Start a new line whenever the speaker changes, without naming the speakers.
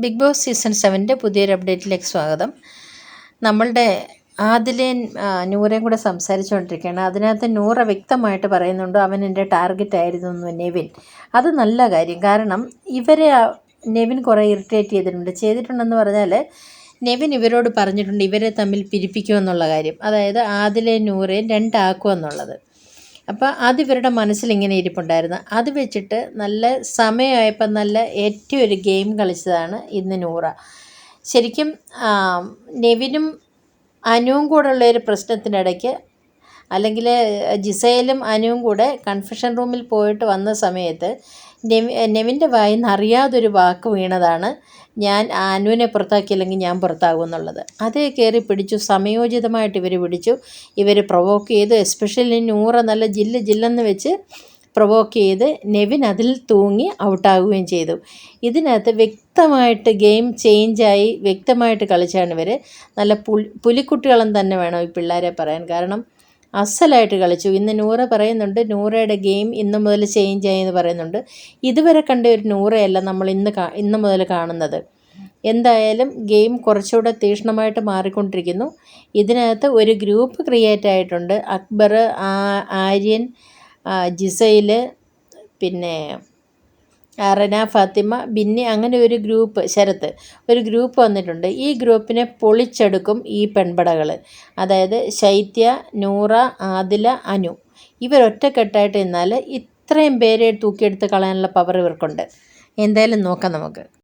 Big boss season സെവന്റെ പുതിയൊരു അപ്ഡേറ്റിലേക്ക് സ്വാഗതം. നമ്മളുടെ ആദിലേൻ നൂറേയും കൂടെ സംസാരിച്ചുകൊണ്ടിരിക്കുകയാണ്. അതിനകത്ത് നൂറ വ്യക്തമായിട്ട് പറയുന്നുണ്ട് അവൻ എന്റെ ടാർഗറ്റ് ആയിരുന്നു എന്ന് നെവിൻ. അത് നല്ല കാര്യം. കാരണം ഇവരെ നെവിൻ കുറേ ഇറിറ്റേറ്റ് ചെയ്തിട്ടുണ്ട്. ചെയ്തിട്ടുണ്ടെന്ന് പറഞ്ഞാൽ നെവിൻ ഇവരോട് പറഞ്ഞിട്ടുണ്ട് ഇവരെ തമ്മിൽ പിരിപ്പിക്കുമെന്നുള്ള കാര്യം. അതായത് ആദിലെ നൂറേയും രണ്ടാക്കുമെന്നുള്ളത്. അപ്പോൾ അത് ഇവരുടെ മനസ്സിൽ ഇങ്ങനെ ഇരിപ്പുണ്ടായിരുന്നു. അത് വെച്ചിട്ട് നല്ല സമയമായപ്പോൾ നല്ല ഏറ്റവും ഒരു ഗെയിം കളിച്ചതാണ് ഇന്ന് നൂറ. ശരിക്കും നെവിനും അനുവും കൂടെ ഉള്ള ഒരു പ്രശ്നത്തിനിടയ്ക്ക് അല്ലെങ്കിൽ ജിസയിലും അനുവും കൂടെ കൺഫെഷൻ റൂമിൽ പോയിട്ട് വന്ന സമയത്ത് നെവി നെവിന്റെ വായിൽ നിന്ന് അറിയാതൊരു വാക്ക് വീണതാണ് ഞാൻ അനുവിനെ പുറത്താക്കിയില്ലെങ്കിൽ ഞാൻ പുറത്താകും എന്നുള്ളത്. അതേ കയറി പിടിച്ചു സമയോചിതമായിട്ട് ഇവർ പിടിച്ചു. ഇവർ പ്രൊവോക്ക് ചെയ്തു എസ്പെഷ്യലി നൂറ നല്ല ജില്ല ജില്ലെന്ന് വെച്ച് പ്രൊവോക്ക് ചെയ്ത് നെവിൻ അതിൽ തൂങ്ങി ഔട്ടാകുകയും ചെയ്തു. ഇതിനകത്ത് വ്യക്തമായിട്ട് ഗെയിം ചേഞ്ചായി വ്യക്തമായിട്ട് കളിച്ചാണ് ഇവർ നല്ല പുലി പുലിക്കുട്ടികളും തന്നെ വേണം ഈ പിള്ളേരെ പറയാൻ. കാരണം അസലായിട്ട് കളിച്ചു. ഇന്ന് നൂറ പറയുന്നുണ്ട് നൂറയുടെ ഗെയിം ഇന്ന് മുതൽ ചേഞ്ച് ആയി എന്ന് പറയുന്നുണ്ട്. ഇതുവരെ കണ്ട ഒരു നൂറയല്ല നമ്മൾ ഇന്ന് ഇന്ന് മുതൽ കാണുന്നത്. എന്തായാലും ഗെയിം കുറച്ചുകൂടെ തീക്ഷ്ണമായിട്ട് മാറിക്കൊണ്ടിരിക്കുന്നു. ഇതിനകത്ത് ഒരു ഗ്രൂപ്പ് ക്രിയേറ്റ് ആയിട്ടുണ്ട്. അക്ബർ ആര്യൻ ജിസയിൽ പിന്നെ റന ഫാത്തിമ ബിന്നി അങ്ങനെ ഒരു ഗ്രൂപ്പ് ശരത്ത് ഒരു ഗ്രൂപ്പ് വന്നിട്ടുണ്ട്. ഈ ഗ്രൂപ്പിനെ പൊളിച്ചെടുക്കും ഈ പെൺപടകൾ അതായത് ശൈത്യ നൂറ ആദില അനു. ഇവരൊറ്റക്കെട്ടായിട്ട് നിന്നാൽ ഇത്രയും പേരെ തൂക്കിയെടുത്ത് കളയാനുള്ള പവർ ഇവർക്കുണ്ട്. എന്തായാലും നോക്കാം നമുക്ക്.